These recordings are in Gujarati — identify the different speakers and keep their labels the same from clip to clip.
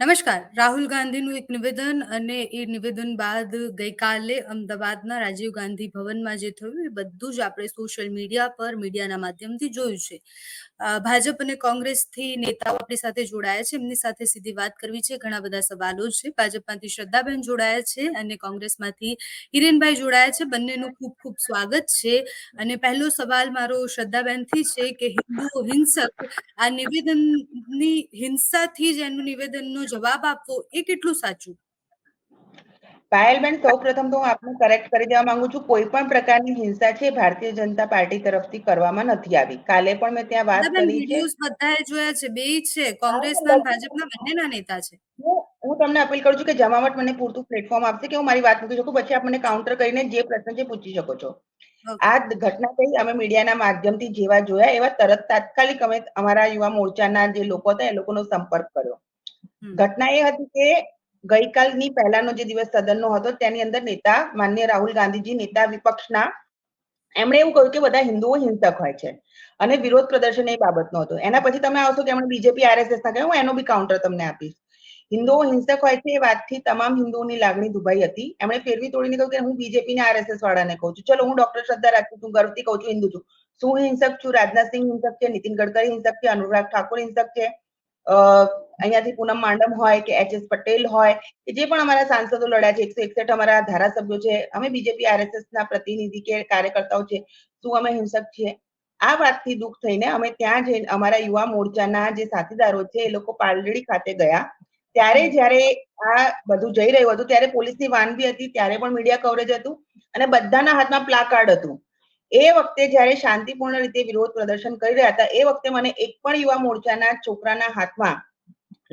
Speaker 1: નમસ્કાર. રાહુલ ગાંધીનું એક નિવેદન અને એ નિવેદન બાદ ગઈકાલે અમદાવાદના રાજીવ ગાંધી ભવનમાં જે થયું એ બધું જ આપણે સોશિયલ મીડિયા પર, મીડિયાના માધ્યમથી જોયું છે. ભાજપ અને કોંગ્રેસથી નેતાઓ આપણી સાથે જોડાયા છે. એમની સાથે સીધી વાત કરવી છે. ઘણા બધા સવાલો છે. ભાજપમાંથી શ્રદ્ધાબેન જોડાયા છે અને કોંગ્રેસમાંથી હિરેનભાઈ જોડાયા છે. બંનેનું ખૂબ ખૂબ સ્વાગત છે. અને પહેલો સવાલ મારો શ્રદ્ધાબેનથી છે કે હિન્દુઓ હિંસક આ નિવેદનની, હિંસાથી જ એનું નિવેદનનો જવાબ આપવો એ કેટલું સાચું?
Speaker 2: પાયલબેન સૌ પ્રથમ તો હું આપને કરેક્ટ કરી દેવા માંગુ છું કોઈ પણ પ્રકારની હિંસા છે ભારતીય જનતા પાર્ટી તરફથી કરવામાં નથી આવી. કાલે પણ મેં ત્યાં વાત કરી છે.
Speaker 1: બધાએ જોયા છે બે છે કોંગ્રેસના ભાજપના બંનેના નેતા છે.
Speaker 2: હું તમને અપીલ કરું છું કે જમાવટ મને પૂરતું પ્લેટફોર્મ આપશે કે હું મારી વાત મૂકી શકું પછી આપ મને કાઉન્ટર કરીને જે પ્રશ્ન છે પૂછી શકો છો. આ ઘટના થઈ અમે મીડિયાના માધ્યમથી જેવા જોયા એવા તરત તાત્કાલિક અમે અમારા યુવા મોરચાના જે લોકો હતા એ લોકોનો સંપર્ક કર્યો. ઘટના એ હતી કે ગઈકાલની પહેલાનો જે દિવસ સદનનો હતો, તેની અંદર નેતા, માન્ય રાહુલ ગાંધીજી, નેતા વિપક્ષના, એમણે એવું કહ્યું કે બધા હિન્દુઓ હિંસક હોય છે અને વિરોધ પ્રદર્શન એ બાબતનો હતો. એના પછી તમે આવશો કે એમણે બીજેપી, આરએસએસ ના કહ્યું એનો બી કાઉન્ટર તમને આપીશ. હિન્દુઓ હિંસક હોય છે એ વાતથી તમામ હિન્દુઓની લાગણી દુભાઈ હતી. એમણે ફેરવી તોડીને કહ્યું કે હું બીજેપી ને આરએસએસ વાળાને કહું છું. ચલો, હું ડોક્ટર શ્રદ્ધા રાખું છું, ગર્વથી કહું છું, હિન્દુ છું. શું હિંસક છું? રાજનાથસિંહ હિંસક છે? નીતિન ગડકરી હિંસક છે? અનુરાગ ઠાકુર હિંસક છે? અહીંયાથી પૂનમ માંડમ હોય કે એચ એસ પટેલ હોય કે જે પણ અમારા સાંસદો લડ્યા છે, એકસો એકસઠ અમારા ધારાસભ્યો છે, અમે બીજેપી, આરએસએસ ના પ્રતિનિધિ કે કાર્યકર્તાઓ છે, શું અમે હિંસક છીએ? આ વાતથી દુઃખ થઈને અમે ત્યાં જઈને અમારા યુવા મોરચાના જે સાથીદારો છે, એ લોકો પાલડી ખાતે ગયા. ત્યારે જ્યારે આ બધું જઈ રહ્યું હતું, ત્યારે પોલીસની વાનગી હતી, ત્યારે પણ મીડિયા કવરેજ હતું અને બધાના હાથમાં પ્લાકાર્ડ હતું. એ વખતે જ્યારે શાંતિપૂર્ણ રીતે વિરોધ પ્રદર્શન કરી રહ્યા હતા, એ વખતે મને એક પણ યુવા મોરચાના છોકરાના હાથમાં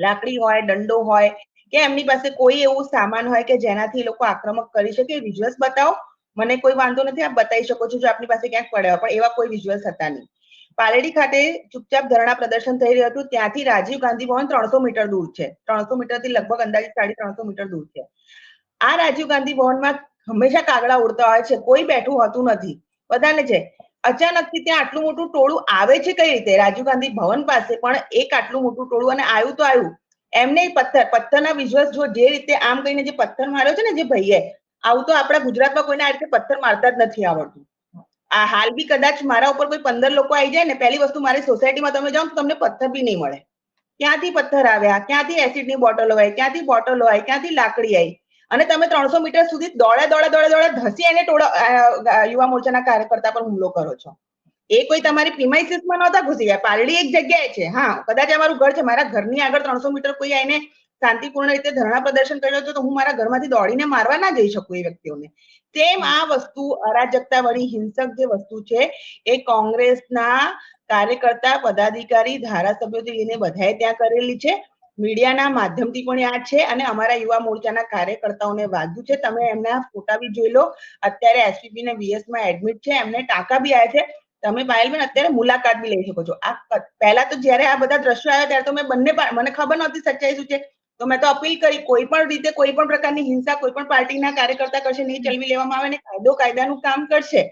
Speaker 2: લાકડી હોય, દંડો હોય, કે એમની પાસે કોઈ એવું સામાન હોય કે જેનાથી લોકો આક્રમક કરી શકે. વિઝ્યુઅલ્સ બતાવો. મને કોઈ વાંધો નથી, આપ બતાવી શકો છો જો આપની પાસે ક્યાંક પડ્યા પણ એવા કોઈ વિઝ્યુઅલ્સ હતા નહીં. પાલેડી ખાતે ચૂપચાપ ધરણા પ્રદર્શન થઈ રહ્યું હતું. ત્યાંથી રાજીવ ગાંધી ભવન ત્રણસો મીટર દૂર છે. ત્રણસો મીટરથી લગભગ અંદાજે સાડી ત્રણસો મીટર દૂર છે. આ રાજીવ ગાંધી ભવનમાં હંમેશા કાગડા ઉડતા હોય છે. કોઈ બેઠું હોતું નથી. બધાને છે. અચાનકથી ત્યાં આટલું મોટું ટોળું આવે છે કઈ રીતે? રાજીવ ગાંધી ભવન પાસે પણ એક આટલું મોટું ટોળું અને આવ્યું તો આવ્યું. એમને પથ્થર, પથ્થરના વિશ્વાસ જો જે રીતે આમ કહીને જે પથ્થર માર્યો છે ને જે ભાઈએ, આવું તો આપણા ગુજરાતમાં કોઈને આ રીતે પથ્થર મારતા જ નથી આવડતું. આ હાલ બી કદાચ મારા ઉપર કોઈ પંદર લોકો આવી જાય ને, પહેલી વસ્તુ મારી સોસાયટીમાં તમે જાઓ તમને પથ્થર બી નહીં મળે. ક્યાંથી પથ્થર આવ્યા? ક્યાંથી એસિડની બોટલો આવી ક્યાંથી બોટલો આવી ક્યાંથી લાકડી આવી અને તમે ત્રણસો મીટર સુધી દોડા દોડા દોડા દોડા ધસી એને ટોળા યુવા મોરચાના કાર્યકર્તા પર હુમલો કરો છો. એ કોઈ તમારી પ્રિમાઇસીસમાં નહોતા ઘૂસી ગયા. પાલડી એક જગ્યાએ છે. હા, કદાચ અમારું ઘર છે. મારા ઘરની આગળ ત્રણસો મીટર કોઈ આવીને શાંતિપૂર્ણ રીતે ધરણા પ્રદર્શન કર્યો હતો તો હું મારા ઘરમાંથી દોડીને મારવા ના જઈ શકું એ વ્યક્તિઓને. તેમ આ વસ્તુ અરાજકતા વળી હિંસક જે વસ્તુ છે, એ કોંગ્રેસના કાર્યકર્તા, પદાધિકારી, ધારાસભ્યોથી લઈને બધાએ ત્યાં કરેલી છે. મીડિયાના માધ્યમથી પણ યાદ છે અને અમારા યુવા મોરચાના કાર્યકર્તાઓને વાગ્યું છે. તમે એમના ફોટા બી જોઈ લો. અત્યારે એસપીપી ને વીએસમાં એડમિટ છે. એમને ટાંકા બી આવ્યા છે. તમે પાયલબેન અત્યારે મુલાકાત બી લઈ શકો છો. આ પહેલા તો જ્યારે આ બધા દ્રશ્યો આવ્યા ત્યારે તો મેં બંને મને ખબર નહોતી સચ્ચાઈ શું છે. તો મેં તો અપીલ કરી કોઈ પણ રીતે કોઈ પણ પ્રકારની હિંસા કોઈ પણ પાર્ટીના કાર્યકર્તા કરશે નહીં ચલવી લેવામાં આવે ને કાયદો કાયદાનું કામ કરશે.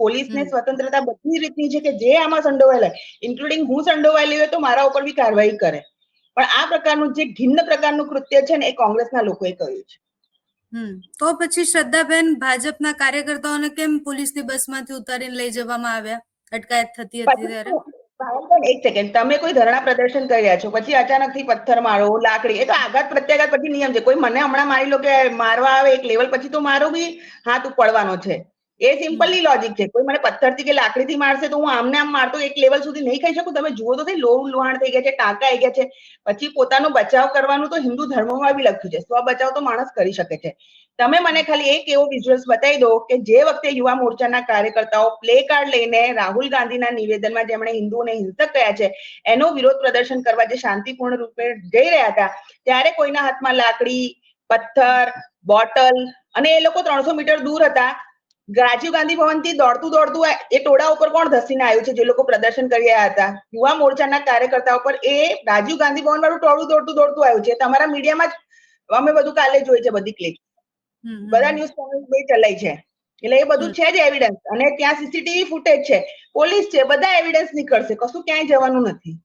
Speaker 2: પોલીસને સ્વતંત્રતા બધી રીતની છે કે જે આમાં સંડોવાયેલા ઇન્ક્લુડિંગ હું સંડોવાયેલી હોય તો મારા ઉપર બી કાર્યવાહી કરે. પણ આ પ્રકારનું જે ઘિન્ન પ્રકારનું કૃત્ય છે ને એ કોંગ્રેસના લોકોએ કર્યું છે.
Speaker 1: તો પછી શ્રદ્ધાબેન ભાજપના કાર્યકર્તાઓને કેમ પોલીસની બસમાંથી ઉતારીને લઈ જવામાં આવ્યા? અટકાયત થતી હતી ત્યારે?
Speaker 2: એક સેકન્ડ તમે કોઈ ધરણા પ્રદર્શન કરી રહ્યા છો પછી અચાનકથી પથ્થર મારો લાકડી એ તો આઘાત પ્રત્યાઘાત પછી નિયમ છે. કોઈ મને હમણાં મારી લો કે મારવા આવે એક લેવલ પછી તો મારો બી હાથ ઉપડવાનો છે. એ સિમ્પલી લોજિક છે. કોઈ મને પથ્થરથી કે લાકડીથી મારશે તો હું આમને આમ મારતો, એક લેવલ સુધી નહીં ખાઈ શકું? તમે જુઓ તો થઈ, લોહું લોહાણ થઈ ગયા છે, ટાંકા આવી ગયા છે. પછી પોતાનો બચાવ કરવાનું તો હિન્દુ ધર્મમાં બી લખ્યું છે. સ્વ બચાવ તો માણસ કરી શકે છે. તમે મને ખાલી એક એવો વિઝ્યુઅલ્સ બતાવી દો કે જે વખતે યુવા મોરચાના કાર્યકર્તાઓ પ્લે કાર્ડ લઈને રાહુલ ગાંધીના નિવેદનમાં જેમણે હિન્દુઓને હિંસક કહ્યા છે, એનો વિરોધ પ્રદર્શન કરવા જે શાંતિપૂર્ણ રૂપે જઈ રહ્યા હતા, ત્યારે કોઈના હાથમાં લાકડી, પથ્થર, બોટલ અને એ લોકો ત્રણસો મીટર દૂર હતા. રાજીવ ગાંધી ભવનથી દોડતું દોડતું એ ટોળા ઉપર કોણ ધસીને આવ્યું છે? જે લોકો પ્રદર્શન કરી રહ્યા હતા. યુવા મોરચાના કાર્યકર્તાઓ પર એ રાજીવ ગાંધી ભવન વાળું ટોળું દોડતું દોડતું આવ્યું છે. તમારા મીડિયામાં જ અમે બધું કાલે જોઈ છે બધી ક્લિપ બધા ન્યૂઝ ચેનલ બે ચલાઈ છે. એટલે એ બધું છે જ એવિડન્સ અને ત્યાં સીસીટીવી ફૂટેજ છે. પોલીસ છે બધા એવિડન્સ નીકળશે. કશું ક્યાંય જવાનું નથી.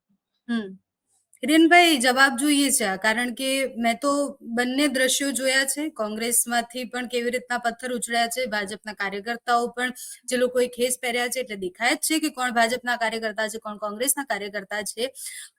Speaker 1: હિરેનભાઈ, જવાબ જોઈએ છે કારણ કે મેં તો બંને દ્રશ્યો જોયા છે. કોંગ્રેસમાંથી પણ કેવી રીતના પથ્થર ઉછળ્યા છે, ભાજપના કાર્યકર્તાઓ પણ જે લોકોએ ખેસ પહેર્યા છે એટલે દેખાય જ છે કે કોણ ભાજપના કાર્યકર્તા છે, કોણ કોંગ્રેસના કાર્યકર્તા છે.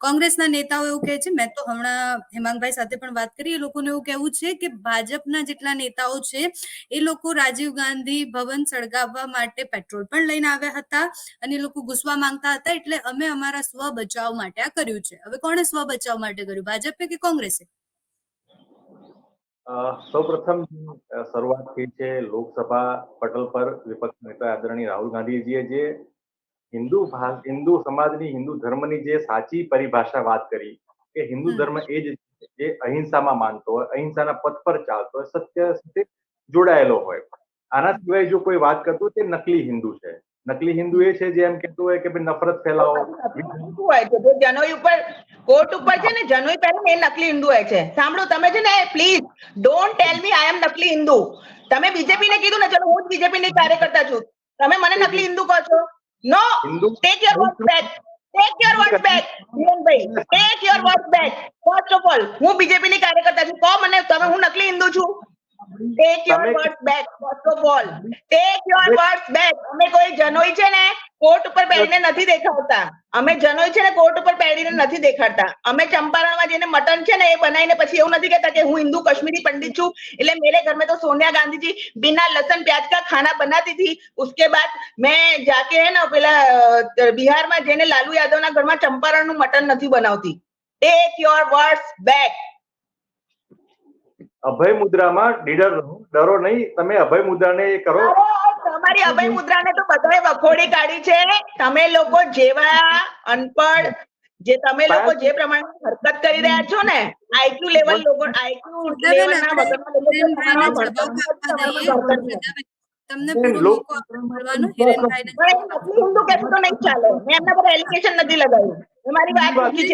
Speaker 1: કોંગ્રેસના નેતાઓ એવું કહે છે, મેં તો હમણાં હેમાંગભાઈ સાથે પણ વાત કરી, એ લોકોને એવું કહેવું છે કે ભાજપના જેટલા નેતાઓ છે, એ લોકો રાજીવ ગાંધી ભવન સળગાવવા માટે પેટ્રોલ પણ લઈને આવ્યા હતા અને એ લોકો ઘૂસવા માંગતા હતા, એટલે અમે અમારા સ્વ બચાવ માટે આ કર્યું છે. હવે કોણે સ્વ બચાવ માટે કર્યું? ભાજપે કે કોંગ્રેસે?
Speaker 3: સૌ પ્રથમ શરૂઆત થઈ છે લોકસભા પટલ પર વિપક્ષ નેતા આદરણીય રાહુલ ગાંધીજીએ જે હિન્દુ હિન્દુ સમાજની હિન્દુ ધર્મની જે સાચી પરિભાષા વાત કરી કે હિન્દુ ધર્મ એ જ જે અહિંસામાં માનતો હોય અહિંસાના પથ પર ચાલતો હોય સત્ય સાથે જોડાયેલો હોય. આના સિવાય જો કોઈ વાત કરતું હોય તે નકલી હિન્દુ છે. નકલી હિન્દુ એ છે જે એમ કહેતું હોય કે ભાઈ નફરત ફેલાવો.
Speaker 2: હોય છે. જનોઈ ઉપર કોર્ટ ઉપર છે ને જનોઈ પહેલા એ નકલી હિન્દુ હોય છે. સાંભળો તમે છે ને please don't tell me I am નકલી હિન્દુ. તમે બીજેપી ને કીધું ને ચલો હું જ બીજેપી ની કાર્યકર્તા છું. તમે મને નકલી હિન્દુ કહો છો?
Speaker 3: No
Speaker 2: take your word back take your word back ભાઈ. Take your word back first of all હું બીજેપી ની કાર્યકર્તા છું. કહો મને તમે હું નકલી હિન્દુ છું? ટેક યોર
Speaker 3: તમે-
Speaker 2: words back first of all take your words back અમે કોઈ જનોઈ છે ને કોર્ટ ઉપર પહેરીને નથી દેખાડતા અમે જનોઈ છે ને કોર્ટ ઉપર પહેરીને નથી દેખાડતા અમે ચંપારણમાં જઈને મટન છે ને એ બનાવીને પછી એવું નથી કહેતા કે હું હિન્દુ कश्मीरी पंडित છું એટલે मेरे घर में तो सोनिया गांधी जी बिना लहसुन प्याज का खाना बनाती थी उसके बाद मैं जाके है ना पेला અ, બિહારમાં જઈને લાલુ યાદવના ઘરમાં ચંપારણનું મટન નથી બનાવતી ટેક યોર વર્ડ્સ બેક
Speaker 3: અભય મુદ્રામાં નીડર રહો ડરો નહીં તમે અભય મુદ્રાને એ કરો.
Speaker 2: તમારી અભય મુદ્રાને તો બધાએ વખોડી કાઢી છે. તમે લોકો જેવા અનપડ જે તમે લોકો જે પ્રમાણે હરકત કરી રહ્યા છો ને આઈક્યુ લેવલ લોકો આઈક્યુ લેવલના વગરના
Speaker 1: તમને
Speaker 2: હિન્દુ કહેતું તો નહીં ચાલે. મેં એમના પર એલિગેશન નથી લગાવ્યું. મારી વાત છે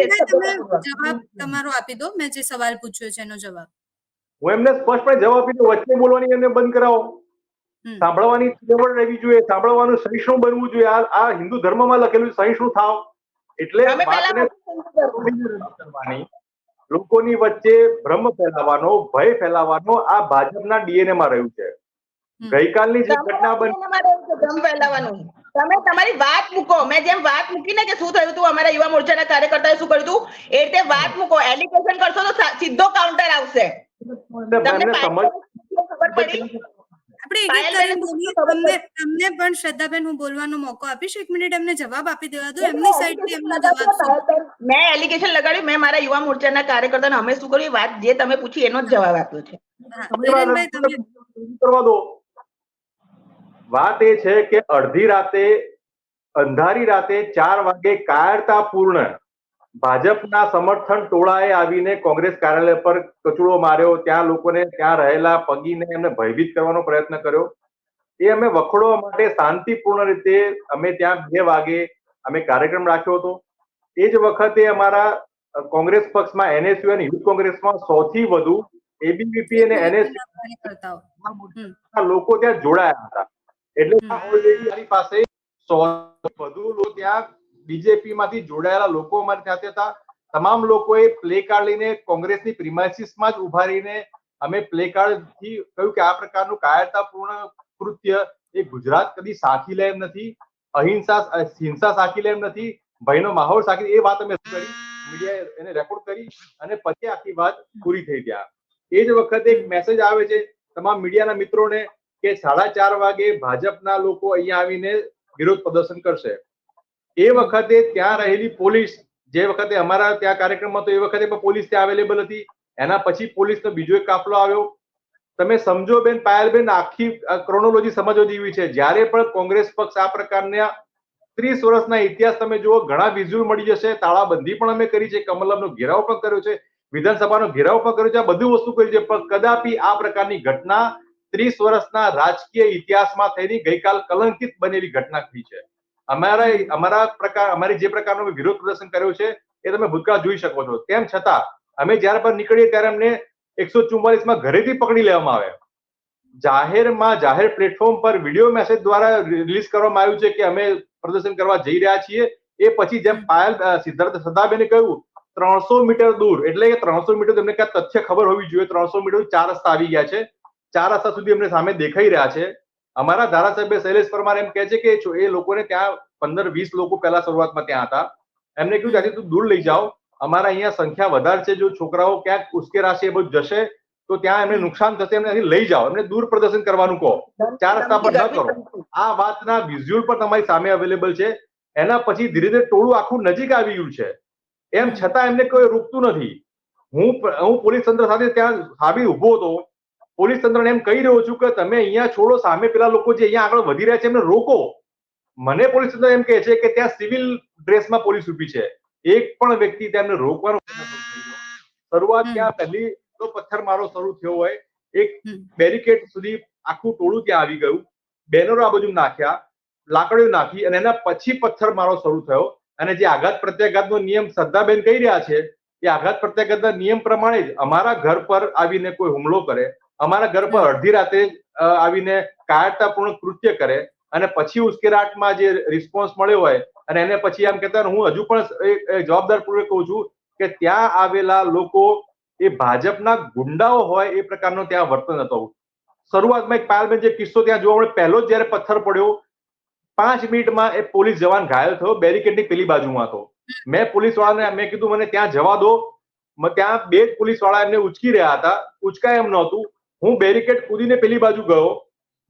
Speaker 1: જવાબ તમારો આપી દો. મેં જે સવાલ પૂછ્યો છે એનો જવાબ.
Speaker 3: હું એમને સ્પષ્ટપણે જવાબ આપી દઉં વચ્ચે બોલવાની એમને બંધ કરાવો. સાંભળવાની ચળવળ રહેવી જોઈએ સાંભળવાનું સહિષ્ણુ બનવું જોઈએ. આ આ હિન્દુ ધર્મમાં લખેલું સહિષ્ણુ થાવ. એટલે કરવાની લોકોની વચ્ચે ભ્રમ ફેલાવવાનો ભય ફેલાવવાનો આ ભાજપના ડીએનએ માં રહ્યું છે. ગઈકાલની જે ઘટના બની
Speaker 2: ભ્રમ ફેલાવાનું. તમે તમારી વાત મૂકો. મેં જેમ વાત મૂકી ને કે શું થયું હતું અમારા યુવા મોરચાના કાર્યકર્તાએ શું કર્યું હતું એ રીતે વાત મૂકો. એલિગેશન કરશો તો સીધો કાઉન્ટર આવશે. તમને
Speaker 1: પણ શ્રદ્ધાબેન હું બોલવાનો મોકો આપીશ. એક મિનિટ એમને જવાબ આપી દેવા દો. એમની સાઈડથી એમનો જવાબ
Speaker 2: મેં એલિગેશન લગાડ્યું. મેં મારા યુવા મોરચાના કાર્યકર્તાને અમે શું કર્યું? વાત જે તમે પૂછી એનો જ જવાબ આપ્યો છે.
Speaker 3: વાત કરવા દો. વાત એ છે કે અડધી રાતે અંધારી રાતે ચાર વાગે કાયરતાપૂર્ણ ભાજપના સમર્થન ટોળાએ આવીને કોંગ્રેસ કાર્યાલય પર કચડો માર્યો ત્યાં લોકોને ત્યાં રહેલા પગીને એમને ભયભીત કરવાનો પ્રયત્ન કર્યો. એ અમે વખોડવા માટે શાંતિપૂર્ણ રીતે અમે ત્યાં બે વાગે અમે કાર્યક્રમ રાખ્યો હતો. એ જ વખતે અમારા કોંગ્રેસ પક્ષમાં એનએસયુ અને યુથ કોંગ્રેસમાં સૌથી વધુ એબીવીપી અને એનએસયુ લોકો ત્યાં જોડાયા હતા. એટલે મારી પાસે સો વધુ લોકો ત્યાં બીજેપી માંથી જોડાયેલા લોકો અમારી સાથે હતા. તમામ લોકોએ પ્લે કાર્ડ લઈને કોંગ્રેસની પ્રિમાઇસીસમાં જ ઊભા રહીને અમે પ્લે કાર્ડ કહ્યું કે આ પ્રકારનું કાયરતાપૂર્ણ કૃત્ય એ ગુજરાત કદી સાખી લે એમ નથી, અહિંસા હિંસા સાખી લે એમ નથી, ભયનો માહોલ સાખી એ વાત અમે કરી, મીડિયાએ એને રેકોર્ડ કરી અને પછી આખી વાત પૂરી થઈ ત્યાં એ જ વખતે એક મેસેજ આવે છે તમામ મીડિયાના મિત્રોને કે સાડા ચાર વાગે ભાજપના લોકો અહીંયા આવીને વિરોધ પ્રદર્શન કરશે. એ વખતે ત્યાં રહેલી પોલીસ, જે વખતે અમારા ત્યાં કાર્યક્રમમાં તો એ વખતે પણ પોલીસ ત્યાં અવેલેબલ હતી. એના પછી પોલીસનો બીજો એક કાફલો આવ્યો. તમે સમજો બેન, પાયલબેન, આખી ક્રોનોલોજી સમજવા જેવી છે. જ્યારે પણ કોંગ્રેસ પક્ષ આ પ્રકારના ત્રીસ વર્ષના ઇતિહાસ તમે જુઓ, ઘણા વિઝ્યુઅલ મળી જશે. તાળાબંધી પણ અમે કરી છે. કમલમનો ઘેરાવ પણ કર્યો છે. વિધાનસભાનો ઘેરાવ પણ કર્યો છે. આ બધી વસ્તુ કરી છે. પણ કદાપી આ પ્રકારની ઘટના ત્રીસ વર્ષના રાજકીય ઇતિહાસમાં થયેલી ગઈકાલ કલંકિત બનેલી ઘટના થઈ છે. અમારા અમારા પ્રકાર, અમારી જે પ્રકારનો વિરોધ પ્રદર્શન કર્યો છે, એ તમે ભૂતકાળ જોઈ શકો છો. તેમ છતાં, અમે જ્યારે પણ નીકળીએ ત્યારે અમને એકસો ચુમ્માલીસમાં ઘરેથી પકડી લેવામાં આવે. જાહેરમાં, જાહેર પ્લેટફોર્મ પર વીડિયો મેસેજ દ્વારા રિલીઝ કરવામાં આવ્યું છે કે અમે પ્રદર્શન કરવા જઈ રહ્યા છીએ. એ પછી જેમ પાયલ સિદ્ધાર્થ સદાબેને કહ્યું, ત્રણસો મીટર દૂર, એટલે કે ત્રણસો મીટર તમને ક્યાં તથ્ય ખબર હોવી જોઈએ. ત્રણસો મીટર ચાર રસ્તા આવી ગયા છે. ચાર રસ્તા સુધી અમને સામે દેખાઈ રહ્યા છે. અમારા ધારાસભ્ય શૈલેષ પરમાર એમ કહે છે કે એ લોકોને ત્યાં પંદર વીસ લોકો પહેલા શરૂઆતમાં ત્યાં હતા એમને કીધું ત્યાંથી તું દૂર લઈ જાઓ. અમારા અહીંયા સંખ્યા વધારે છે જો છોકરાઓ ક્યાંક ઉશ્કેરાશે એ બધું જશે તો ત્યાં એમને નુકસાન થશે એમને અહીં લઈ જાઓ. એમને દૂર પ્રદર્શન કરવાનું કહો. ચાર રસ્તા પર ન કરો. આ વાતના વિઝ્યુઅલ પણ તમારી સામે અવેલેબલ છે. એના પછી ધીરે ધીરે ટોળું આખું નજીક આવી ગયું છે. એમ છતાં એમને કોઈ રોકતું નથી. હું હું પોલીસ તંત્ર સાથે ત્યાં સાબિત ઊભો હતો. પોલીસ તંત્રને એમ કહી રહ્યો છું કે તમે અહીંયા છોડો સામે પેલા લોકો જે અહીંયા આગળ વધી રહ્યા છે એમને રોકો. મને પોલીસ તંત્ર એમ કહે છે કે ત્યાં સિવિલ ડ્રેસમાં પોલીસ ઊભી છે. એક પણ વ્યક્તિ તેમને રોકવાનો. શરૂઆત ત્યાં પહેલી તો પથ્થરમારો શરૂ થયો હોય. એક બેરિકેડ સુધી આખું ટોળું ત્યાં આવી ગયું. બેનરો આ બાજુ નાખ્યા લાકડીઓ નાખી અને એના પછી પથ્થર મારો શરૂ થયો. અને જે આઘાત પ્રત્યાઘાતનો નિયમ શ્રદ્ધાબેન કહી રહ્યા છે એ આઘાત પ્રત્યાઘાતના નિયમ પ્રમાણે જ અમારા ઘર પર આવીને કોઈ હુમલો કરે. અમારા ઘર પર અડધી રાતે આવીને કાયરતાપૂર્ણ કૃત્ય કરે અને પછી ઉશ્કેરાટમાં જે રિસ્પોન્સ મળ્યો હોય અને એને પછી એમ કહેતા હું હજુ પણ જવાબદાર પૂર્વક કહું છું કે ત્યાં આવેલા લોકો એ ભાજપના ગુંડાઓ હોય એ પ્રકારનો ત્યાં વર્તન હતો. શરૂઆતમાં એક પાયલબેન જે કિસ્સો ત્યાં જોવા મળે પહેલો જ જ્યારે પથ્થર પડ્યો પાંચ મિનિટમાં એ પોલીસ જવાન ઘાયલ થયો બેરિકેડની પેલી બાજુમાં હતો. મેં પોલીસ વાળાને મેં કીધું મને ત્યાં જવા દો. ત્યાં બે પોલીસવાળા એમને ઉચકી રહ્યા હતા. ઉચકાય એમ નહોતું. હું બેરિકેડ કૂદીને પેલી બાજુ ગયો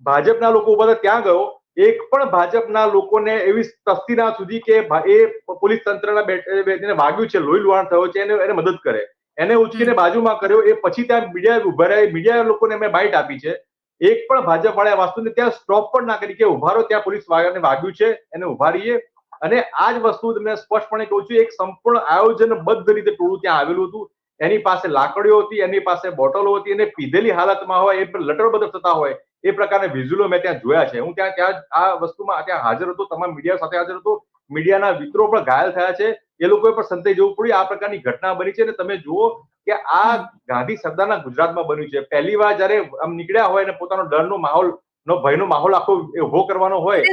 Speaker 3: ભાજપના લોકો ઊભા હતા ત્યાં ગયો એક પણ ભાજપના લોકોને એવી તસ્તી ના સુધી કે એ પોલીસ તંત્રના બેઠ- વાગ્યું છે લોહી લુહાણ થયો છે એને એને મદદ કરે. એને ઉચકીને બાજુમાં કર્યો એ પછી ત્યાં મીડિયા ઊભા રહ્યા મીડિયા લોકોને મેં બાઇટ આપી છે. એક પણ ભાજપ વાળા વસ્તુને ત્યાં સ્ટોપ પણ ના કરી કે ઊભા રહો ત્યાં પોલીસ વાળાને વાગ્યું છે એને ઊભા રહીએ. અને આ જ વસ્તુ તમને સ્પષ્ટપણે કહું છું એક સંપૂર્ણ આયોજનબદ્ધ રીતે ટોળું ત્યાં આવેલું હતું. એની પાસે લાકડીઓ હતી, એની પાસે બોટલો હતી એને પીધેલી હાલતમાં હોય, એ લટરબદર થતા હોય, એ પ્રકારના વિઝ્યુલો મેં ત્યાં જોયા છે. હું ત્યાં ત્યાં આ વસ્તુમાં ત્યાં હાજર હતો, તમામ મીડિયા સાથે હાજર હતો. મીડિયાના મિત્રો પણ ઘાયલ થયા છે. એ લોકોએ પણ સંતાઈ જવું પડ્યું. આ પ્રકારની ઘટના બની છે અને તમે જુઓ કે આ ગાંધી સરદારના ગુજરાતમાં બન્યું છે. પહેલી વાર જ્યારે આમ નીકળ્યા હોય અને પોતાનો ડરનો માહોલ નો ભયનો માહોલ આખો ઊભો કરવાનો હોય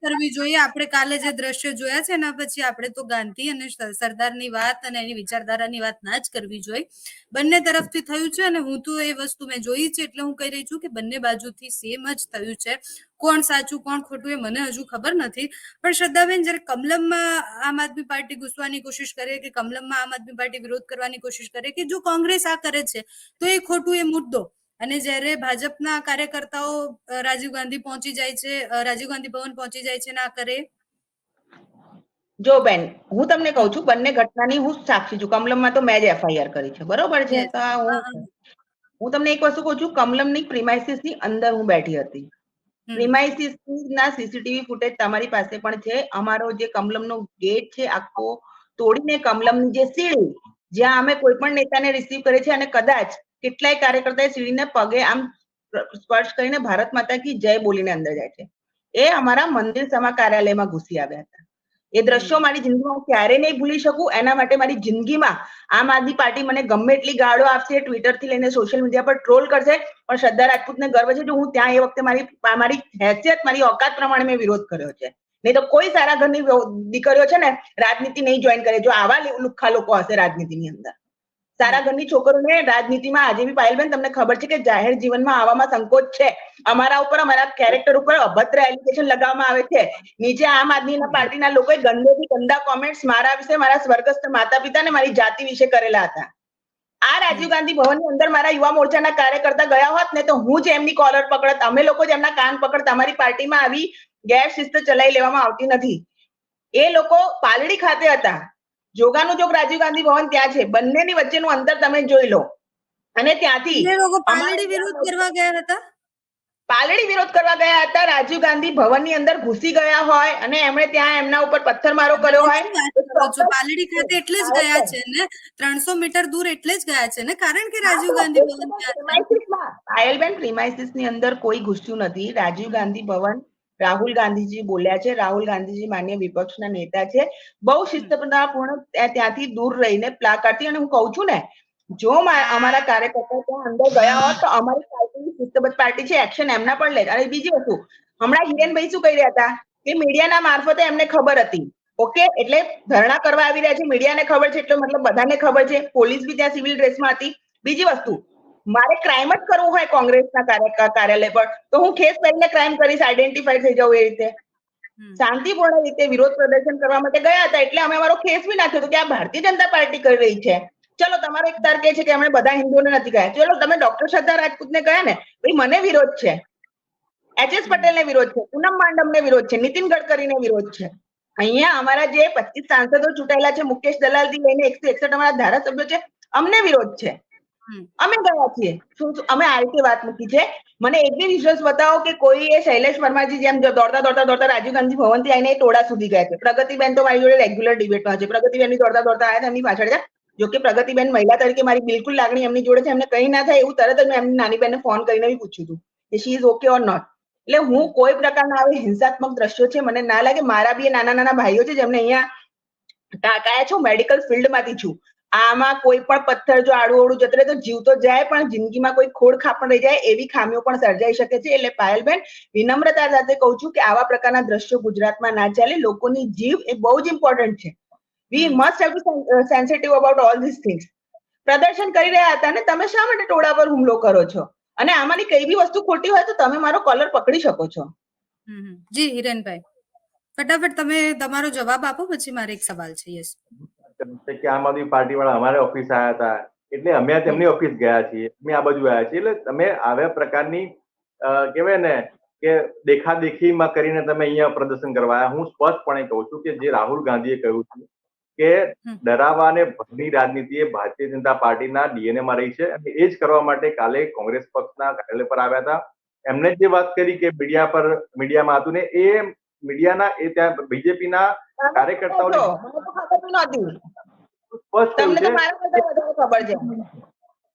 Speaker 1: કરવી જોઈએ. આપણે કાલે જે દ્રશ્ય જોયા છે એના પછી આપણે તો ગાંધી અને સર- સરદારની વાત અને એની વિચારધારાની વાત ના જ કરવી જોઈએ. બંને તરફથી થયું છે અને હું તો એ વસ્તુ મેં જોઈ છે એટલે હું કહી રહી છું કે બંને બાજુથી સેમ જ થયું છે. કોણ સાચું કોણ ખોટું એ મને હજુ ખબર નથી. પણ શ્રદ્ધાબેન જ્યારે કમલમમાં આમ આદમી પાર્ટી ઘૂસવાની કોશિશ કરે કે કમલમમાં આમ આદમી પાર્ટી વિરોધ કરવાની કોશિશ કરે કે જો કોંગ્રેસ આ કરે છે તો એ ખોટું એ મુદ્દો. અને જ્યારે ભાજપના કાર્યકર્તાઓ રાજીવ ગાંધી પહોંચી જાય છે રાજીવ ગાંધી ભવન પહોંચી જાય છે ના કરે?
Speaker 2: જો બેન હું તમને કહું છું બંને ઘટનાની હું સાક્ષી છું. કમલમમાં તો મેં જ એફઆઈઆર કરી છે. બરોબર છે? તો હું હું તમને એક વસ્તુ કહું છું કમલમની પ્રિમાઇસિસની અંદર હું બેઠી હતી. પ્રિમાઇસિસ ના સીસીટીવી ફૂટેજ તમારી પાસે પણ છે. અમારો જે કમલમનો ગેટ છે આખો તોડીને કમલમની જે સીડી જ્યાં અમે કોઈ પણ નેતાને રિસીવ કરે છે અને કદાચ કેટલાય કાર્યકર્તાએ સીડીને પગે આમ સ્પર્શ કરીને ભારત માતા કી જય બોલીને અંદર જાય છે. એ અમારા મંદિર સમા કાર્યાલયમાં ઘૂસી આવ્યા હતા. એ દ્રશ્યો મારી જિંદગીમાં હું ક્યારેય નહીં ભૂલી શકું. એના માટે મારી જિંદગીમાં આમ આદમી પાર્ટી મને ગમે એટલી ગાળો આપશે ટ્વિટરથી લઈને સોશિયલ મીડિયા પર ટ્રોલ કરશે, પણ શ્રદ્ધા રાજપૂતને ગર્વ છે કે હું ત્યાં એ વખતે મારી મારી હેસિયત, મારી ઓકાત પ્રમાણે મેં વિરોધ કર્યો છે. નહીં તો કોઈ સારા ઘરની દીકરીઓ છે ને રાજનીતિ નહીં જોઈન કરે. જો આવા લુખ્ખા લોકો હશે રાજનીતિની અંદર. સારા ઘરની છોકરોને રાજનીતિમાં આજે બી પાયલબેન તમને ખબર છે કે જાહેર જીવનમાં આવવામાં સંકોચ છે. અમારા ઉપર, અમારા કેરેક્ટર ઉપર અભદ્ર એલિગેશન લગાવવામાં આવે છે. નીચે આમ આદમીના પાર્ટીના લોકોએ ગંદેથી ગંદા કોમેન્ટ્સ મારા વિશે, મારા સ્વર્ગસ્થ માતા પિતા ને મારી જાતિ વિશે કરેલા હતા. આ રાજીવ ગાંધી ભવનની અંદર મારા યુવા મોરચાના કાર્યકર્તા ગયા હોત ને તો હું જ એમની કોલર પકડત. અમે લોકો જ એમના કાન પકડત. અમારી પાર્ટીમાં આવી ગેરશિસ્ત ચલાવી લેવામાં આવતી નથી. એ લોકો પાલડી ખાતે હતા. જોગાનું ચોક રાજીવ ગાંધી ભવન ત્યાં છે. બંનેની વચ્ચેનું અંતર તમે જોઈ લો. અને ત્યાંથી
Speaker 1: પાલડી વિરોધ કરવા ગયા હતા?
Speaker 2: પાલડી વિરોધ કરવા ગયા હતા. રાજીવ ગાંધી ભવનની અંદર ઘૂસી ગયા હોય અને એમણે ત્યાં એમના ઉપર પથ્થરમારો કર્યો હોય?
Speaker 1: પાલડી ખાતે એટલે જ ગયા છે ને? ત્રણસો મીટર દૂર એટલે જ ગયા છે ને? કારણ કે રાજીવ ગાંધી ભવન.
Speaker 2: પાયલબેન પ્રિમાઇસિસની અંદર કોઈ ઘૂસ્યું નથી. રાજીવ ગાંધી ભવન રાહુલ ગાંધીજી બોલ્યા છે. રાહુલ ગાંધીજી માન્ય વિપક્ષના નેતા છે. બહુ શિસ્તપૂર્ણ ત્યાંથી દૂર રહીને પ્લાકાર્ડથી અને હું કહું છું ને જો અમારા કાર્યકર્તા ત્યાં અંદર ગયા હોત તો અમારી પાર્ટીની શિસ્તબદ્ધ પાર્ટી છે એક્શન એમના પણ લે. અને બીજી વસ્તુ હમણાં હિરેનભાઈ શું કહી રહ્યા હતા કે મીડિયાના મારફતે એમને ખબર હતી. ઓકે એટલે ધરણા કરવા આવી રહ્યા છે. મીડિયાને ખબર છે એટલે મતલબ બધાને ખબર છે. પોલીસ બી ત્યાં સિવિલ ડ્રેસમાં હતી. બીજી વસ્તુ મારે ક્રાઇમ જ કરવું હોય કોંગ્રેસના કાર્ય- કાર્યાલય પર તો હું ખેસ પહેરીને ક્રાઇમ કરીશ આઈડેન્ટિફાઈ થઈ જાઉં એ રીતે. શાંતિપૂર્ણ રીતે વિરોધ પ્રદર્શન કરવા માટે ગયા હતા એટલે અમે અમારો કેસ બી નાખ્યો હતો કે આ ભારતીય જનતા પાર્ટી કરી રહી છે. ચલો તમારો એક તર્ક એ છે કે અમે બધા હિન્દુઓને નથી ગયા. ચલો તમે ડોક્ટર શ્રદ્ધા રાજપૂતને ગયા ને ભાઈ મને વિરોધ છે. એચ એસ પટેલને વિરોધ છે પૂનમ માંડમને વિરોધ છે નીતિન ગડકરીને વિરોધ છે. અહીંયા અમારા જે પચીસ સાંસદો ચૂંટાયેલા છે મુકેશ દલાલથી લઈને એકસો એકસઠ અમારા ધારાસભ્યો છે અમને વિરોધ છે. અમે ગયા છીએ. શું અમે આ રીતે વાત મૂકી છે. મને એક બી વિશ્વાસ બતાવો કે કોઈ એ શૈલેષ વર્માજી જેમ દોડતા દોડતા દોડતા રાજીવ ગાંધી ભવનથી આવીને ટોળા સુધી ગયા છે. પ્રગતિબેન તો મારી જોડે રેગ્યુલર ડિબેટમાં છે. પ્રગતિબેનની દોડતા દોડતા આવ્યા એમની પાછળ છે. જો કે પ્રગતિબેન મહિલા તરીકે મારી બિલકુલ લાગણી એમની જોડે છે. એમને કઈ ના થાય એવું તરત જ મેં એમની નાની બેનને ફોન કરીને બી પૂછ્યું હતું કે she is okay or not એટલે હું કોઈ પ્રકારના આવી હિંસાત્મક દ્રશ્યો છે મને ના લાગે. મારા બી નાના નાના ભાઈઓ છે જેમને અહીંયા કાકાયા છું મેડિકલ ફિલ્ડમાંથી છું. આમાં કોઈ પણ પથ્થર જો આડું અવળું જતું રહે તો જીવ તો જાય, પણ જિંદગીમાં કોઈ ખોડ ખાપણ રહી જાય એવી ખામીઓ પણ સર્જાઈ શકે છે. એટલે પાયલબેન, વિનમ્રતા સાથે કહું છું કે આવા પ્રકારના દ્રશ્યો ગુજરાતમાં ના ચાલે. લોકોની જીવ એ બહુ જ ઇમ્પોર્ટન્ટ છે. We must have sensitive about all this things પ્રદર્શન કરી રહ્યા હતા અને તમે શા માટે ટોળા પર હુમલો કરો છો? અને આમાંની કઈ બી વસ્તુ ખોટી હોય તો તમે મારો કોલર પકડી શકો છો.
Speaker 1: જી, હિરેનભાઈ. ફટાફટ તમે તમારો જવાબ આપો, પછી મારે એક સવાલ છે. યસ
Speaker 3: કે આમ આદમી પાર્ટી વાળા અમારે ઓફિસ આવ્યા હતા. એટલે અમે તેમની ઓફિસ ગયા છીએ. અમે આ બાજુ આવ્યા છીએ. એટલે તમે આવ્યા પ્રકારની કહેવાય ને કે દેખાદેખીમાં કરીને તમે અહીંયા પ્રદર્શન કરવા આવ્યા હું સ્પષ્ટપણે કહું છું કે જે રાહુલ ગાંધીએ કહ્યું છે કે ડરાવા અને ભયની રાજનીતિ એ ભારતીય જનતા પાર્ટીના ડીએનએ માં રહી છે અને એ જ કરવા માટે કાલે કોંગ્રેસ પક્ષના કાર્યાલય પર આવ્યા હતા. એમને જે વાત કરી કે મીડિયા પર મીડિયામાં હતું ને એ મીડિયાના એ ત્યાં બીજેપીના કાર્યકર્તાઓને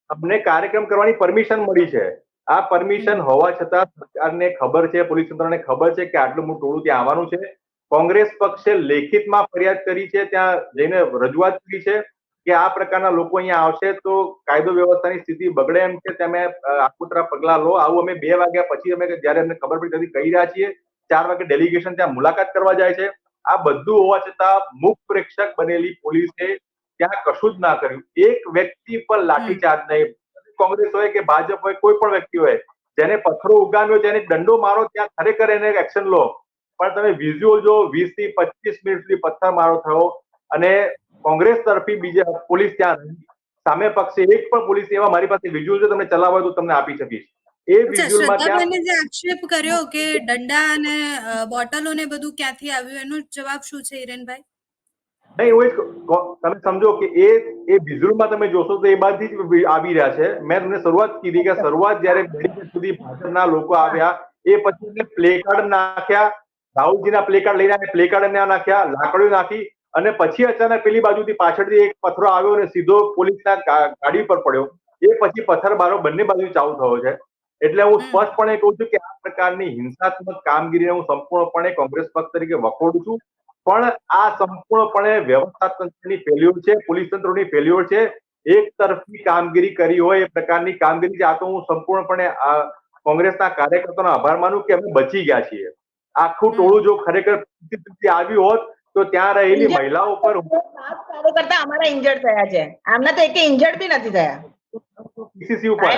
Speaker 3: અમને કાર્યક્રમ કરવાની પરમિશન મળી છે. આ પરમિશન હોવા છતાં સરકારને ખબર છે પોલીસ તંત્રને ખબર છે કે આટલું મોટું ટોળું ત્યાં આવવાનું છે. કોંગ્રેસ પક્ષે લેખિતમાં ફરિયાદ કરી છે ત્યાં જઈને રજૂઆત કરી છે કે આ પ્રકારના લોકો અહીંયા આવશે તો કાયદો વ્યવસ્થાની સ્થિતિ બગડે એમ છે તમે આકુતરા પગલા લો. આવું અમે બે વાગ્યા પછી અમે જયારે અમને ખબર પડી ત્યાંથી કહી રહ્યા છીએ ચાર વાગે ડેલિગેશન ત્યાં મુલાકાત કરવા જાય છે. આ બધું હોવા છતાં મુખ પ્રેક્ષક બનેલી પોલીસે ત્યાં કશું જ ના કર્યું. એક વ્યક્તિ પર લાઠીચાર્જ નહીં. કોંગ્રેસ હોય કે ભાજપ હોય, કોઈ પણ વ્યક્તિ હોય, જેને પથ્થરો ઉગામ્યો જેને દંડો મારો, ત્યાં ખરેખર એને એક્શન લો. પણ તમે વિઝ્યુઅલ જો વીસથી પચીસ મિનિટ સુધી પથ્થર મારો થયો અને કોંગ્રેસ તરફી બીજા પોલીસ ત્યાં સામે પક્ષે એક પણ પોલીસ એવા મારી પાસે વિઝ્યુઅલ જો તમને ચલાવો તો તમને આપી શકીશ. એ વિઝ્યુઅલમાં
Speaker 1: જે આક્ષેપ કર્યો કે દંડા અને બોટલો ને બધું ક્યાંથી આવ્યું એનો જવાબ શું છે હિરેનભાઈ?
Speaker 3: નહીં હું એક તમે સમજો કે એ એ વિઝ્યુઅલમાં તમે જોશો તો એ બાજુથી જ આવી રહ્યા છે. મેં તમને શરૂઆત કીધી કે શરૂઆત જ્યારે મેડિકલ સુધી ભાજપના લોકો આવ્યા એ પછી એમને પ્લે કાર્ડ નાખ્યા રાહુલજીના પ્લે કાર્ડ લઈને પ્લે કાર્ડ નાખ્યા લાકડીઓ નાખી અને પછી અચાનક પેલી બાજુથી પાછળથી એક પથ્થરો આવ્યો અને સીધો પોલીસના ગાડી પર પડ્યો. એ પછી પથ્થરબારો બંને બાજુ ચાલુ થયો છે. એટલે હું સ્પષ્ટપણે કહું છું કે આ પ્રકારની હિંસાત્મક કામગીરીને હું સંપૂર્ણપણે કોંગ્રેસ પક્ષ તરીકે વખોડું છું. પણ આ સંપૂર્ણપણે વ્યવસ્થા તંત્રની ફેલ્યોર છે પોલીસ તંત્રની ફેલ્યોર છે. એક તરફી કામગીરી કરી હોય એ પ્રકારની કામગીરી છે. આ તો હું સંપૂર્ણપણે કોંગ્રેસના કાર્યકર્તાનો આભાર માનું કે અમે બચી ગયા છીએ. આખું ટોળું જો ખરેખર આવ્યું આવી હોત તો ત્યાં રહેલી મહિલાઓ પર
Speaker 2: કાર્યકર્તા અમારા ઇન્જર્ડ થયા છે. આમના તો એક ઇન્જર્ડ બી નથી થયા.
Speaker 3: પીસીસી ઉપર.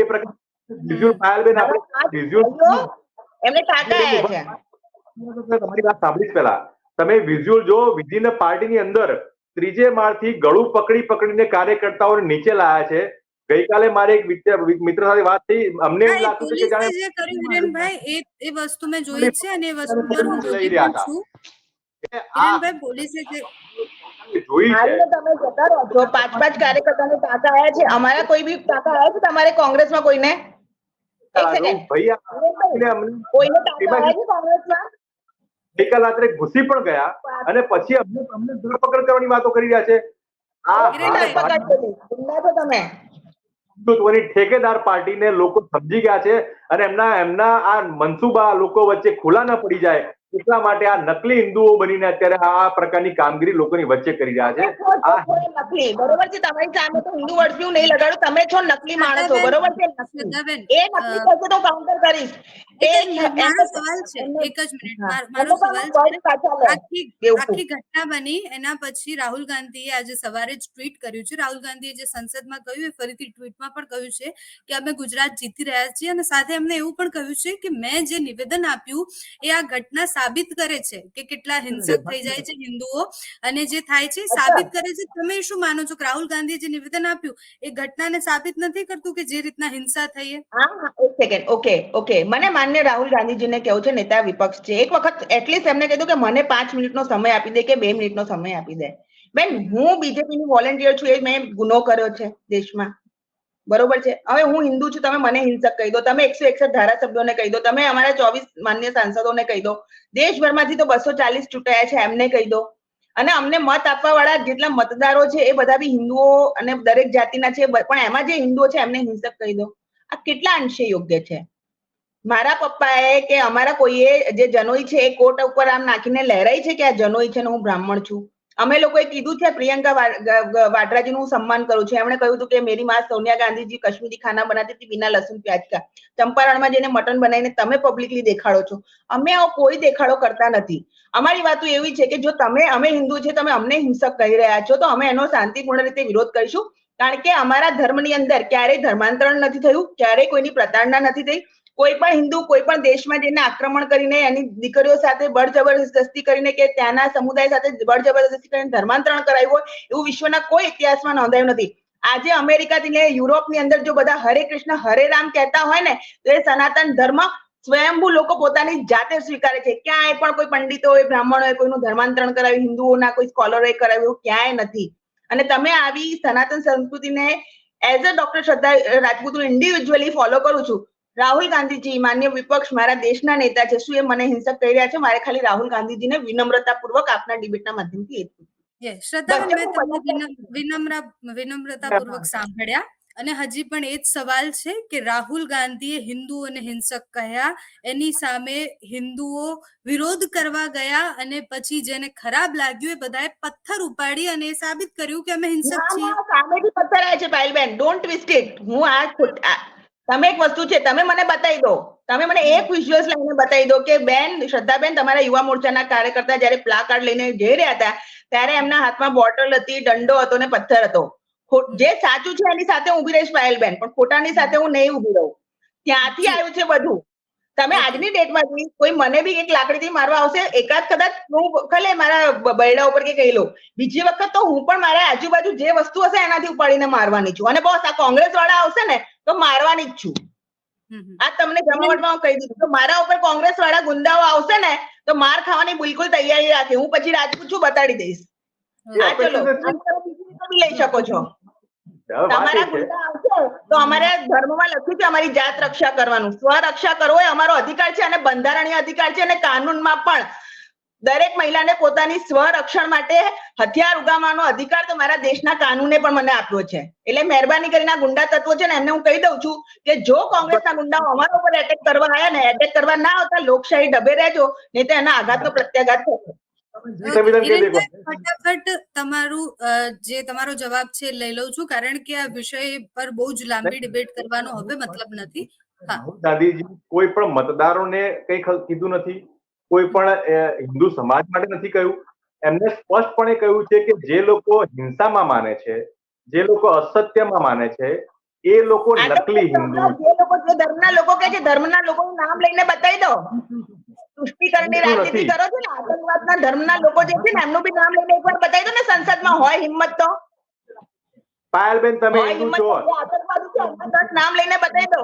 Speaker 3: એ પ્રકાર વિઝ્યુઅલ પાયલબેન આપણે
Speaker 2: રિઝ્યુમ એમને ટાંકા આવ્યા છે.
Speaker 3: તમારી વાત સાંભળીશ પહેલા. તમે વિઝ્યુઅલ જો વિધિન પાર્ટીની અંદર ત્રીજે માળથી ગળું પકડી પકડીને કાર્યકર્તાઓને નીચે લાયા છે. ગઈકાલે મારે એક મિત્ર સાથે વાત થઈ. અમને એવું
Speaker 1: એ
Speaker 3: લાગતું છે કે જાણે
Speaker 1: જે કર્યું હિરેનભાઈ એ એ વસ્તુ મેં જોઈ છે અને એ વસ્તુ પર હું
Speaker 3: લઈ
Speaker 1: જોતી
Speaker 3: રહ્યા.
Speaker 1: છું. હિરેનભાઈ પોલીસે જે
Speaker 3: જોઈ છે.
Speaker 2: તમે જતા રહો. છો પાંચ પાંચ કાર્યકર્તાને ટાંકા આવ્યા છે અમારા કોઈ બી ટાંકા આવ્યા છે તમારે કોંગ્રેસમાં કોઈને?
Speaker 3: ગઈકાલ રાત્રે ઘૂસી પણ ગયા અને પછી અમને અમને ધરપકડ કરવાની વાતો કરી રહ્યા છે. હિન્દુત્વની ઠેકેદાર પાર્ટીને લોકો સમજી ગયા છે અને એમના એમના આ મનસુબા લોકો વચ્ચે ખુલ્લા ન પડી જાય. એટલા માટે આ નકલી હિન્દુઓ બનીને અત્યારે આ પ્રકારની કામગીરી લોકોની વચ્ચે કરી રહ્યા છે.
Speaker 2: નકલી બરોબર છે તમારી સામે તો હિન્દુ વર્ડ નહીં લગાડું તમે છો નકલી માણસો. બરોબર છે? એ નકલી થશે તો કાઉન્ટર કરીશ.
Speaker 1: સવાલ છે. એક જ મિનિટ મારો સવાલ
Speaker 2: તમે
Speaker 1: છે.
Speaker 2: word પાછા લો.
Speaker 1: આખી આખી ઘટના બની એના પછી રાહુલ ગાંધીએ આજે સવારે જ ટ્વીટ કર્યું છે. રાહુલ ગાંધીએ જે સંસદમાં કહ્યું એ ફરીથી ટ્વીટમાં પણ કહ્યું છે કે અમે ગુજરાત જીતી રહ્યા છીએ અને સાથે એમને એવું પણ કહ્યું છે કે મેં જે નિવેદન આપ્યું એ આ ઘટના સાબિત કરે છે કે કેટલા હિંસક થઈ જાય છે હિન્દુઓ અને જે થાય છે સાબિત કરે છે. તમે શું માનો છો કે રાહુલ ગાંધીએ જે નિવેદન આપ્યું એ ઘટનાને સાબિત નથી કરતું કે જે રીતના હિંસા થઈ
Speaker 2: હા એક સેકન્ડ ઓકે ઓકે મને માન્ય રાહુલ ગાંધીજીને કેવું છે, નેતા વિપક્ષ છે. એક વખત એટલીસ્ટ એમને કીધું કે મને પાંચ મિનિટનો સમય આપી દે કે બે મિનિટનો સમય આપી દે. બેન, હું બીજેપીની વોલેન્ટિયર છું, એ મેં ગુનો કર્યો છે દેશમાં. બરોબર છે? હવે હું હિન્દુ છું, તમે મને હિંસક કહી દો. તમે એકસો એકસઠ ધારાસભ્યોને કહી દો. તમે અમારા ચોવીસ માન્ય સાંસદોને કહી દો. દેશભરમાંથી તો બસો ચાલીસ ચૂંટાયા છે, એમને કહી દો. અને અમને મત આપવા વાળા જેટલા મતદારો છે, એ બધા બી હિન્દુઓ અને દરેક જાતિના છે, પણ એમાં જે હિન્દુઓ છે, એમને હિંસક કહી દો. આ કેટલા અંશે યોગ્ય છે? મારા પપ્પાએ કે અમારા કોઈએ જે જનોઈ છે એ કોટ ઉપર આમ નાખીને લહેરાઈ છે કે આ જનોઈ છે ને હું બ્રાહ્મણ છું? અમે લોકોએ કીધું છે, પ્રિયંકા વાડરાજીનું હું સન્માન કરું છું. એમણે કહ્યું હતું કે મેરી માં સોનિયા ગાંધીજી કશ્મીરી ખાના બનાતી હતી બિના લસણ પ્યાજ કા ચંપારણમાં જઈને મટન બનાવીને તમે પબ્લિકલી દેખાડો છો. અમે આવો કોઈ દેખાડો કરતા નથી. અમારી વાત એવી છે કે જો તમે, અમે હિન્દુ છે, તમે અમને હિંસક કહી રહ્યા છો, તો અમે એનો શાંતિપૂર્ણ રીતે વિરોધ કરીશું. કારણ કે અમારા ધર્મની અંદર ક્યારેય ધર્માંતરણ નથી થયું, ક્યારેય કોઈની પ્રતાડના નથી થઈ. કોઈ પણ હિન્દુ કોઈ પણ દેશમાં જઈને આક્રમણ કરીને એની દીકરીઓ સાથે બળજબરદસ્તી કરીને કે ત્યાંના સમુદાય સાથે બળજબરજસ્તી કરીને ધર્માંતરણ કરાયું હોય, એવું વિશ્વના કોઈ ઇતિહાસમાં નોંધાયું નથી. આજે અમેરિકાથી લઈને યુરોપની અંદર જો બધા હરે કૃષ્ણ, હરે રામ કહેતા હોય ને, તો એ સનાતન ધર્મ સ્વયંભૂ લોકો પોતાની જાતે સ્વીકારે છે. ક્યાંય પણ કોઈ પંડિતોએ બ્રાહ્મણોએ કોઈનું ધર્માંતરણ કરાવ્યું, હિન્દુઓના કોઈ સ્કોલરોએ કરાવ્યું, ક્યાંય નથી. અને તમે આવી સનાતન સંસ્કૃતિને એઝ અ ડોક્ટર શ્રદ્ધા રાજપૂત હું ઇન્ડિવિજ્યુઅલી ફોલો કરું છું. રાહુલ ગાંધીજી માન્ય વિપક્ષ મારા દેશના નેતા છે શું એ મને હિંસક કહી રહ્યા છે? મારે ખાલી રાહુલ ગાંધીજીને વિનમ્રતાપૂર્વક આપના ડિબેટના માધ્યમથી એ હું
Speaker 1: વિનમ્ર વિનમ્ર વિનમ્રતાપૂર્વક સાંભળ્યા અને હજી પણ એ જ સવાલ છે કે રાહુલ ગાંધીએ હિન્દુઓને હિંસક કહ્યા એની સામે હિન્દુઓ વિરોધ કરવા ગયા અને પછી જેને ખરાબ લાગ્યું એ બધાએ પથ્થર ઉપાડી અને એ સાબિત કર્યું કે અમે હિંસક છીએ.
Speaker 2: સામેથી પથ્થર આવે છે પાયલબેન. ડોન્ટ ટ્વિસ્ટ ઇટ હું આ- તમે એક વસ્તુ છે તમે મને બતાવી દો. તમે મને એક વિઝ્યુઅલ્સ લઈને બતાવી દો કે બેન શ્રદ્ધાબેન તમારા યુવા મોરચાના કાર્યકર્તા જ્યારે પ્લા કાર્ડ લઈને જઈ રહ્યા હતા ત્યારે એમના હાથમાં બોટલ હતી દંડો હતો ને પથ્થર હતો. જે સાચું છે એની સાથે ઊભી ઊભી રહીશ પાયલબેન પણ ખોટાની સાથે હું નહીં ઊભી રહું. ત્યાંથી આવ્યું છે બધું. તમે આજની ડેટમાં જોઈ કોઈ મને બી એક લાકડીથી મારવા આવશે એકાદ કદાચ હું ખલે મારા બૈડા ઉપર કે કહી લઉં બીજી વખત તો હું પણ મારા આજુબાજુ જે વસ્તુ હશે એનાથી ઉપાડીને મારવાની છું. અને બોસ આ કોંગ્રેસ વાળા આવશે ને તો મારવાની જ છું. આ તમને જમાવટમાં હું કહી દીધું તો મારા ઉપર કોંગ્રેસ વાળા ગુંડાઓ આવશે ને તો માર ખાવાની બિલકુલ તૈયારી રાખે હું પછી રાજપૂત છું બતાડી દઈશ. આ ચલો. લઈ શકો છો. તમારા ગુંડા આવશે તો અમારે ધર્મમાં લખ્યું છે અમારી જાત રક્ષા કરવાનું. સ્વરક્ષા કરવો એ અમારો અધિકાર છે અને બંધારણીય અધિકાર છે અને કાનૂનમાં પણ. દરેક મહિલાને પોતાની સ્વરક્ષણ માટે હથિયાર ઉગામવાનો અધિકાર તો મારા દેશના કાનૂને પણ મને આપ્યો છે. એટલે મહેરબાની કરીને ગુંડા તત્વો છે ને એમને હું કહી દઉં છું કે જો કોંગ્રેસના ગુંડાઓ અમારા ઉપર એટેક કરવા આવ્યા ને એટેક કરવા ના આવતા લોકશાહી ડબે રહેજો નહીં તો એના આઘાતનો પ્રત્યાઘાત થશે.
Speaker 1: ફટાફટ તમારું જે તમારો જવાબ છે લઈ લઉં છું કારણ કે આ વિષય પર બહુ જ લાંબી ડિબેટ કરવાનો હવે મતલબ નથી.
Speaker 3: દાદીજી કોઈ પણ મતદારોને કઈ કીધું નથી. કોઈ પણ હિન્દુ સમાજ માટે નથી કહ્યું. એમને સ્પષ્ટપણે કહ્યું છે કે જે લોકો હિંસામાં માને છે જે લોકો અસત્યમાં માને છે એ લોકો નકલી હિન્દુ
Speaker 2: જે લોકો જે ધર્મના લોકો કે છે ધર્મના લોકોનું નામ લઈને બતાવી દો.
Speaker 3: બિલકુલ
Speaker 2: રાજનીતિ કરો છો ને આતંકવાદના ધર્મના લોકો જે છે ને એમનું બી નામ લઈને એકવાર બતાવી દો ને સંસદમાં હોય હિંમત તો.
Speaker 3: પાયલબેન તમે હિન્દુ છો?
Speaker 2: આતંકવાદી છે એમના દસ નામ લઈને બતાવી દો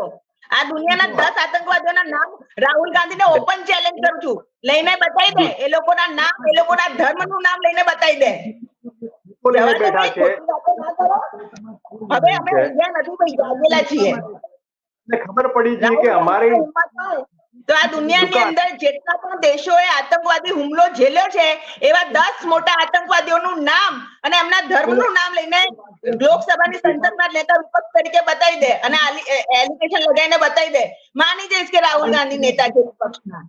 Speaker 2: આ દુનિયાના દસ આતંકવાદીઓના નામ રાહુલ ગાંધીને ઓપન ચેલેન્જ કરું છું. લઈને બતાવી દે એ લોકોના નામ એ લોકોના ધર્મનું નામ લઈને બતાવી દે. ના. હવે અમે નથી ભાઈ જાગેલા છીએ.
Speaker 3: ખબર પડી છે કે અમારે
Speaker 2: તો આ દુનિયાની અંદર જેટલા પણ દેશોએ આતંકવાદી હુમલો ઝેલ્યો છે એવા દસ મોટા આતંકવાદીઓનું નામ અને એમના ધર્મનું નામ લઈને લોકસભાની સંસદમાં નેતા વિપક્ષ તરીકે બતાવી દે અને એલિગેશન લગાવીને બતાવી દે. માની જઈશ કે રાહુલ ગાંધી નેતા છે વિપક્ષના.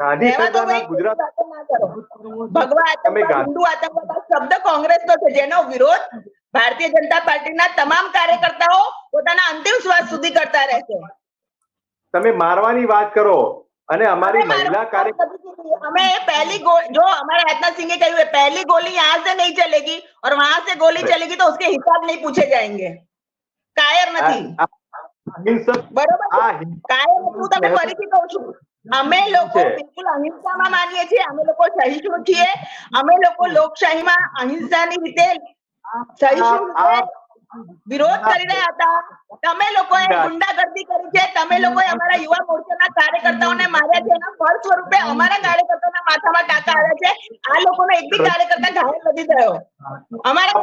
Speaker 3: ગાંધી
Speaker 2: રહેવા દો
Speaker 3: સરકારના
Speaker 2: ભાઈ,
Speaker 3: ગુજરાત
Speaker 2: વાતો ના શબ્દ છે જેનો વિરોધ ભારતીય જનતા પાર્ટીના તમામ કાર્યકર્તાઓ પોતાના અંતિમ શ્વાસ સુધી કરતા રહેશે.
Speaker 3: તમે મારવાની વાત કરો અને અમારી
Speaker 2: અમે
Speaker 3: મહિલા
Speaker 2: मारो-
Speaker 3: કાર્ય
Speaker 2: हमें पहली गो- जो हमारे राजनाथ सिंह ने कही हुई है, पहली गोली यहाँ से नहीं चलेगी और वहां से गोली चलेगी तो उसके हिसाब नहीं पूछे जाएंगे કાયર નથી
Speaker 3: આ- આ હિંસક
Speaker 2: બરોબર છે?
Speaker 3: આ હિં-
Speaker 2: કાયર નથી હું તમને ફરીથી કહું છું અમે લોકો
Speaker 3: છે.
Speaker 2: બિલકુલ અહિંસામાં માનીએ છીએ અમે લોકો સહિષ્ણુ છીએ અમે લોકો લોકશાહીમાં અહિંસાની રીતે સહિષ્ણુ
Speaker 3: આ-
Speaker 2: રીતે વિરોધ કરી રહ્યા હતા. તમે લોકોએ ગુંડાગર્દી કરી છે. તમે લોકોએ અમારા યુવા મોરચાના કાર્યકર્તાઓને માર્યા છે. એના ફળ સ્વરૂપે અમારા કાર્યકર્તાઓના માથામાં ટાંકા આવ્યા છે. આ લોકોનો એક બી કાર્યકર્તા ઘાયલ નથી થયો. અમારા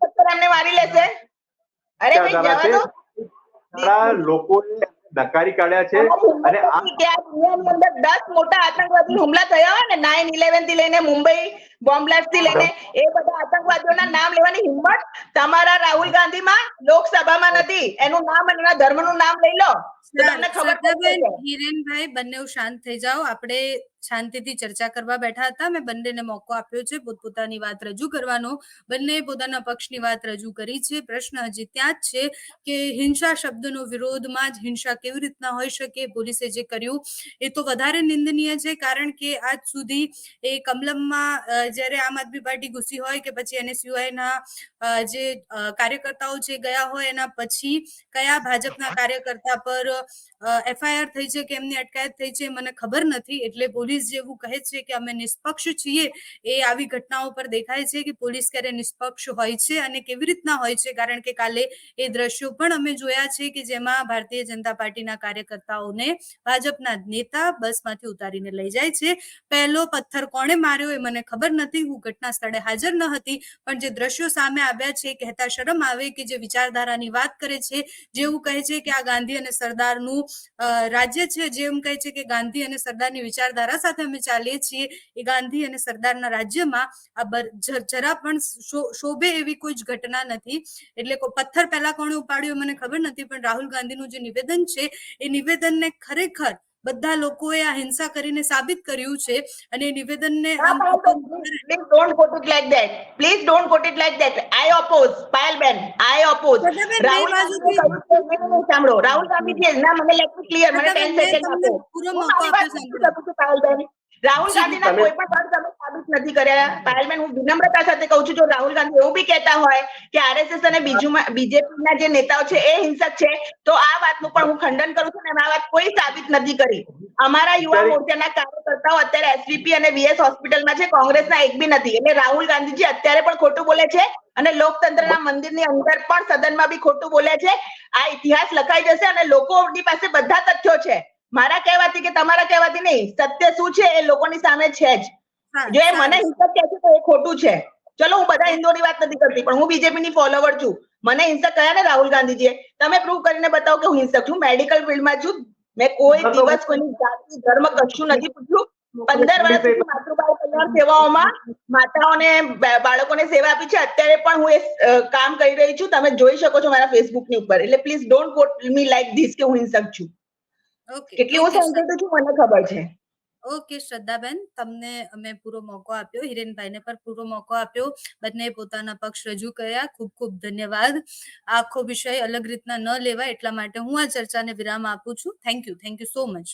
Speaker 2: પથ્થર એમને મારી લેશે. અરે ભાઈ જવા દો?
Speaker 3: લોકોએ નકારી કાઢ્યા છે અને આ
Speaker 2: દુનિયાની અંદર દસ મોટા આતંકવાદી હુમલા થયા હોય ને નાઇન ઇલેવનથી લઈને મુંબઈ બોમ્બ બ્લાસ્ટથી લઈને એ બધા આતંકવાદીઓના નામ લેવાની હિંમત તમારા રાહુલ ગાંધીમાં લોકસભામાં નથી. એનું નામ અને એના ધર્મનું નામ લઈ લો.
Speaker 1: હિરેનભાઈ બંને શાંત થઈ જાઓ. આપણે શાંતિથી ચર્ચા કરવા બેઠા હતા. મેં બંનેને મોકો આપ્યો છે પોતપોતાની વાત રજૂ કરવાનો. બંને પોતાના પક્ષની વાત રજૂ કરી છે. પ્રશ્ન હજી ત્યાં જ છે કે હિંસા શબ્દનો વિરોધમાં જ હિંસા કેવી રીતના હોઈ શકે? પોલીસે જે કર્યું એ તો વધારે નિંદનીય છે કારણ કે આજ સુધી એ કમલમમાં જ્યારે આમ આદમી પાર્ટી ઘૂસી હોય કે પછી એને સિવાયના જે કાર્યકર્તાઓ જે ગયા હોય એના પછી કયા ભાજપના કાર્યકર્તા પર એફઆઈઆર થઈ છે કે એમની અટકાયત થઈ છે, મને ખબર નથી. એટલે પોલીસ જેવું કહે છે કે અમે નિષ્પક્ષ છીએ, એ આવી ઘટનાઓ પર દેખાય છે કે પોલીસ ક્યારે નિષ્પક્ષ હોય છે અને કેવી રીતના હોય છે. કારણ કે કાલે એ દ્રશ્યો પણ અમે જોયા છે કે જેમાં ભારતીય જનતા પાર્ટીના કાર્યકર્તાઓને ભાજપના નેતા બસમાંથી ઉતારીને લઈ જાય છે. પહેલો પથ્થર કોણે માર્યો એ મને ખબર નથી. હું ઘટના સ્થળે હાજર ન હતી. પણ જે દ્રશ્યો સામે આવ્યા છે કહેતા શરમ આવે કે જે વિચારધારાની વાત કરે છે જેવું કહે છે કે આ ગાંધી અને સરદારનું રાજ્ય છે જેમ કહે છે કે ગાંધી અને સરદારની વિચારધારા સાથે અમે ચાલીએ છીએ. એ ગાંધી અને સરદારના રાજ્યમાં આ જરા પણ શોભે એવી કોઈ જ ઘટના નથી. એટલે પથ્થર પહેલા કોણે ઉપાડ્યો મને ખબર નથી, પણ રાહુલ ગાંધીનું જે નિવેદન છે, એ નિવેદનને ખરેખર બધા લોકોએ આ હિંસા કરીને સાબિત કર્યું છે અને નિવેદનને don't
Speaker 2: Please don't quote it like that. Please don't quote it like that. I oppose. પાયલબેન,
Speaker 1: આઈ ઓપોઝ
Speaker 2: રાહુલ સાંભળો. રાહુલ ગાંધીજીએ ના મને let ક્લિયર મને 10
Speaker 1: સેકન્ડ
Speaker 2: આપો.
Speaker 1: પૂરો મોકો
Speaker 2: પૂરી
Speaker 1: સાંભળો.
Speaker 2: પાયલબેન. રાહુલ ગાંધીના કોઈ પણ પદ તમે સાબિત નથી કર્યા. પાયલબેન હું વિનમ્રતા સાથે કહું છું જો રાહુલ ગાંધી એવું બી કહેતા હોય કે આરએસએસ અને બીજું બીજેપી ના જે નેતાઓ છે એ હિંસક છે તો આ વાતનું પણ હું ખંડન કરું છું અને આ વાત કોઈ સાબિત નથી કરી. અમારા યુવા મોરચાના કાર્યકર્તાઓ અત્યારે એસવીપી અને વીએસ હોસ્પિટલમાં છે કોંગ્રેસના એક બી નથી. એટલે રાહુલ ગાંધીજી અત્યારે પણ ખોટું બોલે છે અને લોકતંત્રના મંદિરની અંદર પણ સદનમાં બી ખોટું બોલે છે. આ ઇતિહાસ લખાઈ જશે અને લોકોની પાસે બધા તથ્યો છે. મારા કહેવાથી કે તમારા કહેવાથી નહીં સત્ય શું છે એ લોકોની સામે છે જ. જો એ મને. હિંસક કહે છે તો એ ખોટું છે. ચલો હું બધા હિન્દુઓની વાત નથી કરતી પણ હું બીજેપી ની ફોલોવર છું. મને હિંસક કયા ને રાહુલ ગાંધીજીએ તમે પ્રૂવ કરીને બતાવો કે હું હિંસક છું. મેડિકલ ફિલ્ડમાં છું. મેં કોઈ દિવસ કોઈની જાતિ ધર્મ કશું નથી પૂછ્યું. પંદર વર્ષ સુધી માતૃબાળ કલ્યાણ સેવાઓમાં માતાઓને બાળકોને સેવા આપી છે. અત્યારે પણ હું એ કામ કરી રહી છું. તમે જોઈ શકો છો મારા ફેસબુકની ઉપર. એટલે please don't quote me like this કે હું હિંસક છું. કેટલી હું સેન્સિટિવ છું મને ખબર છે?
Speaker 1: ઓકે શ્રદ્ધાબેન તમને અમે પૂરો મોકો આપ્યો. હિરેનભાઈને પણ પૂરો મોકો આપ્યો. બંને પોતાના પક્ષ રજૂ કર્યા. ખૂબ ખૂબ ધન્યવાદ. આખો વિષય અલગ રીતના ન લેવાય એટલા માટે હું આ ચર્ચાને વિરામ આપું છું. Thank you thank you so much